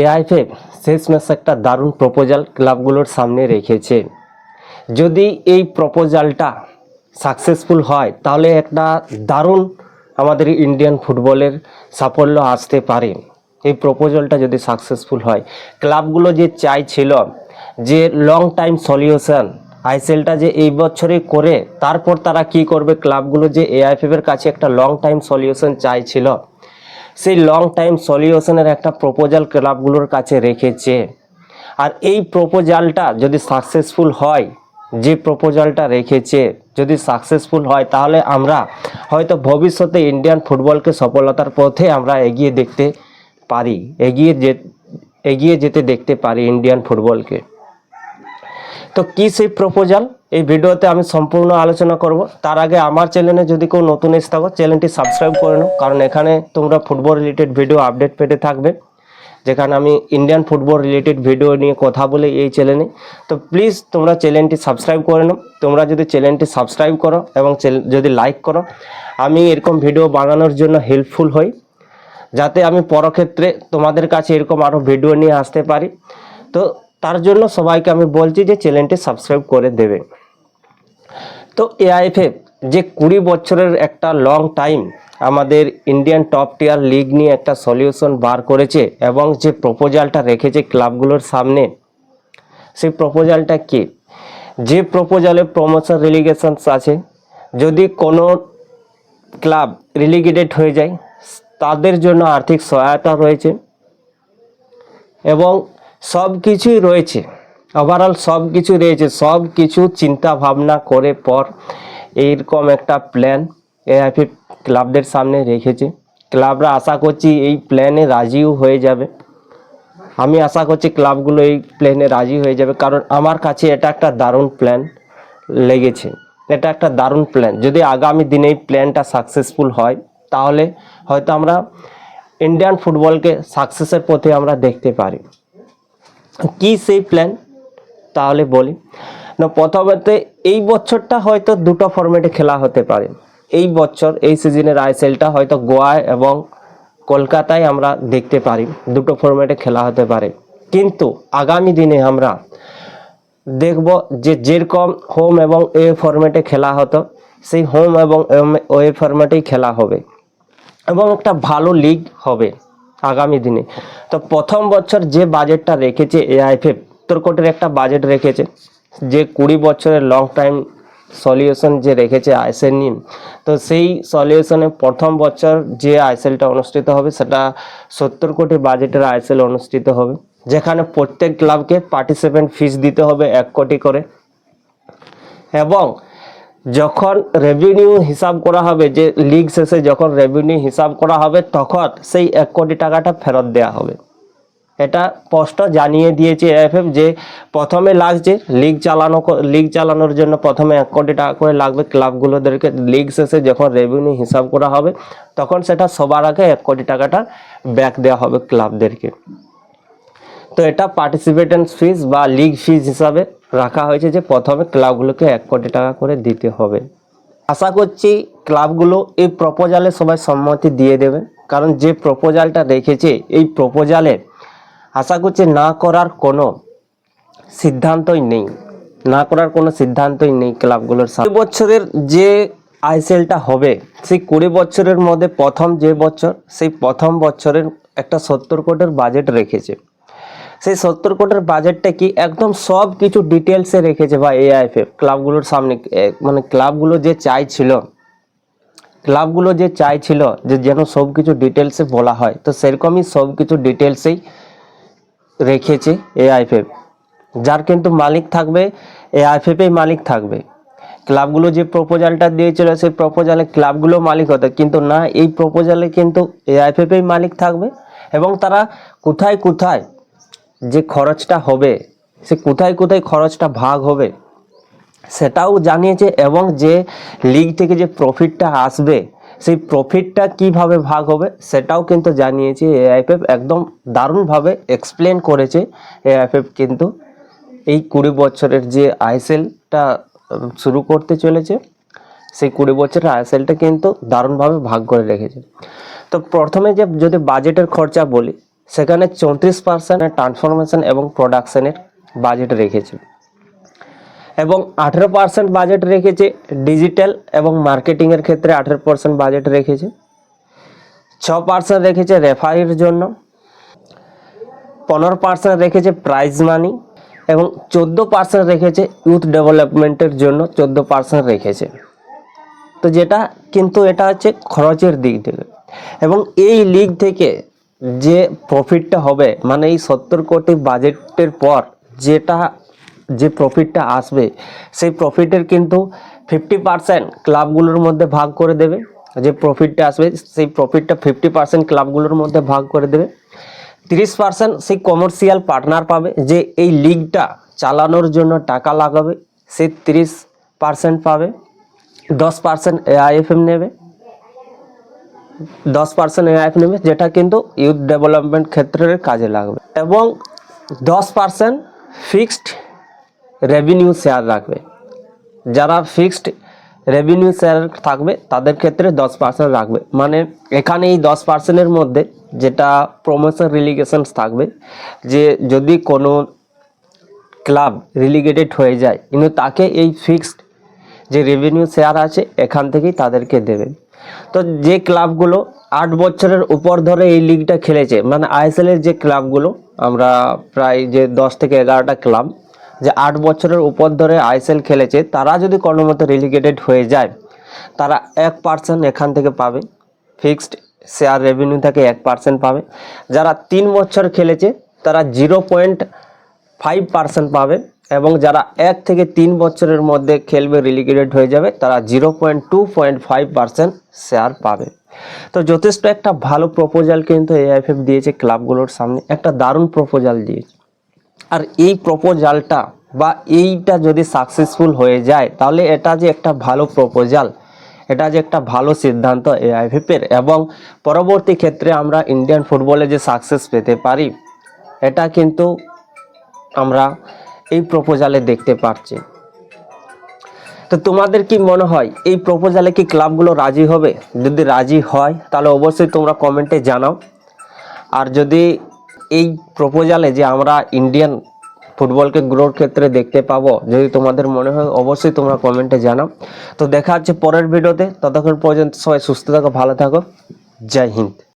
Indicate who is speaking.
Speaker 1: AIFF শেষমেশ একটা দারুণ প্রপোজাল ক্লাবগুলোর সামনে রেখেছে। যদি এই প্রপোজালটা সাকসেসফুল হয়, তাহলে একটা দারুণ আমাদের ইন্ডিয়ান ফুটবলের সাফল্য আসতে পারে। এই প্রপোজালটা যদি সাকসেসফুল হয়, ক্লাবগুলো যে চাইছিল যে লং টাইম সলিউশন আইসেলটা যে এই বছরে করে, তারপর তারা কি করবে? ক্লাবগুলো যে এআইএফএফ এর কাছে একটা লং টাইম সলিউশন চাইছিল সেই লং টাইম সলিউশনের একটা প্রপোজাল ক্লাবগুলোর কাছে রেখেছে। আর এই প্রপোজালটা যদি সাকসেসফুল হয়, যে প্রপোজালটা রেখেছে, যদি সাকসেসফুল হয়, তাহলে আমরা হয়তো ভবিষ্যতে ইন্ডিয়ান ফুটবলকে সফলতার পথে আমরা এগিয়ে দেখতে পারি, এগিয়ে যে, এগিয়ে যেতে দেখতে পারি ইন্ডিয়ান ফুটবলকে তো কি সেই প্রপোজাল এই ভিডিওতে আমি সম্পূর্ণ আলোচনা করব। তার আগে আমার চ্যানেলে যদি কেউ নতুন এসে থাকো, চ্যানেলটি সাবস্ক্রাইব করে নাও। কারণ এখানে তোমরা ফুটবল রিলেটেড ভিডিও আপডেট পেতে থাকবে। যেখানে আমি ইন্ডিয়ান ফুটবল রিলেটেড ভিডিও নিয়ে কথা বলি এই চ্যানেলে। তো প্লিজ তোমরা চ্যানেলটি সাবস্ক্রাইব করে নাও। তোমরা যদি চ্যানেলটি সাবস্ক্রাইব করো এবং যদি লাইক করো, আমি এরকম ভিডিও বানানোর জন্য হেল্পফুল হই। যাতে আমি পরক্ষেত্রে তোমাদের কাছে এরকম আরও ভিডিও নিয়ে আসতে পারি। তো তার জন্য সবাইকে আমি বলছি যে চ্যানেলটি সাবস্ক্রাইব করে দেবে। তো এআইএফএফ যে কুড়ি বছরের একটা লং টাইম আমাদের ইন্ডিয়ান টপ টিয়ার লিগ নিয়ে একটা সলিউশন বার করেছে এবং যে প্রপোজালটা রেখেছে ক্লাবগুলোর সামনে, সেই প্রপোজালটা কি? যে প্রপোজালে প্রমোশন রিলিগেশনস আছে, যদি কোনো ক্লাব রিলিগেটেড হয়ে যায়, তাদের জন্য আর্থিক সহায়তা রয়েছে এবং সব কিছুই রয়েছে। ওভারঅল সব কিছু রয়েছে, সব কিছু চিন্তা ভাবনা করে পর এইরকম একটা প্ল্যান এআইপি ক্লাবদের সামনে রেখেছে। ক্লাবরা আশা করছি এই প্ল্যানে রাজিও হয়ে যাবে। আমি আশা করছি ক্লাবগুলো এই প্ল্যানে রাজি হয়ে যাবে, কারণ আমার কাছে এটা একটা দারুণ প্ল্যান লেগেছে। এটা একটা দারুণ প্ল্যান যদি আগামী দিনে এই প্ল্যানটা সাকসেসফুল হয়, তাহলে হয়তো আমরা ইন্ডিয়ান ফুটবলকে সাকসেসের পথে আমরা দেখতে পারি। কি সেই প্ল্যান তাহলে বলি। না, প্রথমতে এই বছরটা হয়তো দুটো ফরম্যাটে খেলা হতে পারে। এই বছর, এই সিজনের আইএসএলটা হয়তো গোয়ায় এবং কলকাতায় আমরা দেখতে পারি, দুটো ফরম্যাটে খেলা হতে পারে। কিন্তু আগামী দিনে আমরা দেখব যে যেরকম হোম এবং এ ফরম্যাটে খেলা হতো, সেই হোম এবং ওয়ে ফরম্যাটেই খেলা হবে এবং একটা ভালো লিগ হবে আগামী দিনে। তো প্রথম বছর যে বাজেটটা রেখেছে এআইএফএফ উত্তর কোটের একটা বাজেট রেখেছে, যে কুড়ি বছরের লং টাইম সলিউশন যে রেখেছে আইএসএল নিয়ে। তো সেই সলিউশনে প্রথম বছর যে আইএসএলটা অনুষ্ঠিত হবে, সেটা সত্তর কোটি বাজেটের আইএসএল অনুষ্ঠিত হবে, যেখানে প্রত্যেক ক্লাবকে পার্টিসিপেন্ট ফিস দিতে হবে এক কোটি করে। এবং যখন রেভিনিউ হিসাব করা হবে, যে লিগ শেষে যখন রেভিনিউ হিসাব করা হবে, তখন সেই এক কোটি টাকাটা ফেরত দেওয়া হবে। এটা স্পষ্ট জানিয়ে দিয়েছে এএফএফ যে প্রথমে লাগছে লিগ চালানো লিগ চালানোর জন্য প্রথমে এক কোটি টাকা করে লাগবে ক্লাবগুলোদেরকে। লিগ শেষে যখন রেভিনিউ হিসাব করা হবে, তখন সেটা সবার আগে এক কোটি টাকাটা ব্যাক দেওয়া হবে ক্লাবদেরকে। তো এটা পার্টিসিপেটেন্স ফিস বা লিগ ফিস হিসাবে রাখা হয়েছে যে প্রথমে ক্লাবগুলোকে এক কোটি টাকা করে দিতে হবে। আশা করছি ক্লাবগুলো এই প্রপোজালে সবাই সম্মতি দিয়ে দেবে। কারণ যে প্রপোজালটা রেখেছে, এই প্রপোজালে আশা করছি না করার কোনো সিদ্ধান্তই নেই। না করার কোনো সিদ্ধান্তই নেই ক্লাবগুলোর সাথে বছরের যে আইসিএলটা হবে, সেই কুড়ি বছরের মধ্যে প্রথম যে বছর, সেই প্রথম বছরের একটা সত্তর কোটির বাজেট রেখেছে। সেই সত্তর কোটির বাজেটটা কি একদম সব কিছু ডিটেলসে রেখেছে বা এআইএফএফ ক্লাবগুলোর সামনে। মানে ক্লাবগুলো যে চাইছিল, ক্লাবগুলো যে চাইছিল যে যেন সব কিছু ডিটেলসে বলা হয়, তো সেরকমই সব কিছু ডিটেলসেই রেখেছে এআইএফএফ যার কিন্তু মালিক থাকবে এআইএফএফই মালিক থাকবে। ক্লাবগুলো যে প্রপোজালটা দিয়েছিল, সেই প্রপোজালে ক্লাবগুলো মালিক হতো, কিন্তু না, এই প্রপোজালে কিন্তু এআইএফএফই মালিক থাকবে। এবং তারা কোথায় কোথায় যে খরচটা হবে, সে কোথায় কোথায় খরচটা ভাগ হবে, সেটাও জানিয়েছে এবং যে লিগ থেকে যে প্রফিটটা আসবে সেই প্রফিটটা কীভাবে ভাগ হবে সেটাও কিন্তু জানিয়েছে এআইএফএফ, একদম দারুণভাবে এক্সপ্লেন করেছে এআইএফএফ কিন্তু এই কুড়ি বছরের যে আইএসএলটা শুরু করতে চলেছে, সেই কুড়ি বছরের আইএসএলটা কিন্তু দারুণভাবে ভাগ করে রেখেছে। তো প্রথমে যে যদি বাজেটের খরচা বলি, সেখানে চৌত্রিশ পার্সেন্ট ট্রান্সফরমেশন এবং প্রোডাকশনের বাজেট রেখেছে। এবং আঠেরো পার্সেন্ট বাজেট রেখেছে ডিজিটাল এবং মার্কেটিংয়ের ক্ষেত্রে আঠেরো পার্সেন্ট বাজেট রেখেছে। ছ পার্সেন্ট রেখেছে রেফারির জন্য। পনেরো পার্সেন্ট রেখেছে প্রাইজ মানি এবং চোদ্দ পার্সেন্ট রেখেছে ইউথ ডেভেলপমেন্টের জন্য চোদ্দ পার্সেন্ট রেখেছে। তো যেটা কিন্তু এটা হচ্ছে খরচের দিক থেকে। এবং এই লিগ থেকে যে প্রফিটটা হবে মানে এই সত্তর কোটি বাজেটের পর যেটা যে প্রফিটটা আসবে, সেই প্রফিটের কিন্তু ফিফটি পার্সেন্ট ক্লাবগুলোর মধ্যে ভাগ করে দেবে। যে প্রফিটটা আসবে, সেই প্রফিটটা ফিফটি পার্সেন্ট ক্লাবগুলোর মধ্যে ভাগ করে দেবে। তিরিশ পার্সেন্ট সেই কমার্শিয়াল পার্টনার পাবে, যে এই লিগটা চালানোর জন্য টাকা লাগাবে, সে তিরিশ পার্সেন্ট পাবে। দশ পার্সেন্ট এআইএফএম নেবে। দশ পার্সেন্ট এআইএফ নেবে, যেটা কিন্তু ইউথ ডেভেলপমেন্ট ক্ষেত্রের কাজে লাগবে। এবং দশ পার্সেন্ট ফিক্সড রেভিনিউ শেয়ার রাখবে। যারা ফিক্সড রেভিনিউ শেয়ার থাকবে, তাদের ক্ষেত্রে দশ পার্সেন্ট রাখবে। মানে এখানে এই দশ পার্সেন্টের মধ্যে যেটা প্রমোশন রিলিগেশনস থাকবে, যে যদি কোনো ক্লাব রিলিগেটেড হয়ে যায়, কিন্তু তাকে এই ফিক্সড যে রেভিনিউ শেয়ার আছে, এখান থেকেই তাদেরকে দেবে। তো যে ক্লাবগুলো আট বছরের উপর ধরে এই লিগটা খেলেছে মানে আইএসএল এর যে ক্লাবগুলো আমরা প্রায় যে দশ থেকে এগারোটা ক্লাব যে আট বছরের উপর ধরে আইএসএল খেলেছে, তারা যদি কোনো মতো রিলিগেটেড হয়ে যায়, তারা এক পার্সেন্ট এখান থেকে পাবে। ফিক্সড শেয়ার রেভিনিউ থেকে এক পার্সেন্ট পাবে। যারা তিন বছর খেলেছে, তারা জিরো পয়েন্ট ফাইভ পার্সেন্ট পাবে এবং যারা এক থেকে তিন বছরের মধ্যে খেলবে রিলিগেটেড হয়ে যাবে, তারা zero point two point five percent share পাবে। তো যথেষ্ট একটা ভালো প্রপোজাল কিন্তু এআইএফএফ দিয়েছে ক্লাবগুলোর সামনে। একটা দারুণ প্রপোজাল দিয়েছে। আর এই প্রপোজালটা বা এইটা যদি সাকসেসফুল হয়ে যায়, তাহলে এটা যে একটা ভালো প্রপোজাল এটা যে একটা ভালো সিদ্ধান্ত এআইভিপের এবং পরবর্তী ক্ষেত্রে আমরা ইন্ডিয়ান ফুটবলে যে সাকসেস পেতে পারি, এটা কিন্তু আমরা এই প্রপোজালে দেখতে পাচ্ছি। তো তোমাদের কি মনে হয়, এই প্রপোজালে কি ক্লাবগুলো রাজি হবে? যদি রাজি হয়, তাহলে অবশ্যই তোমরা কমেন্টে জানাও। আর যদি এই প্রপোজালে যে আমরা ইন্ডিয়ান ফুটবলকে গ্রোর ক্ষেত্রে দেখতে পাবো, যদি তোমাদের মনে হয় অবশ্যই তোমরা কমেন্টে জানাও। তো দেখা হচ্ছে পরের ভিডিওতে ততক্ষণ পর্যন্ত সবাই সুস্থ থাকো, ভালো থাকো। জয় হিন্দ।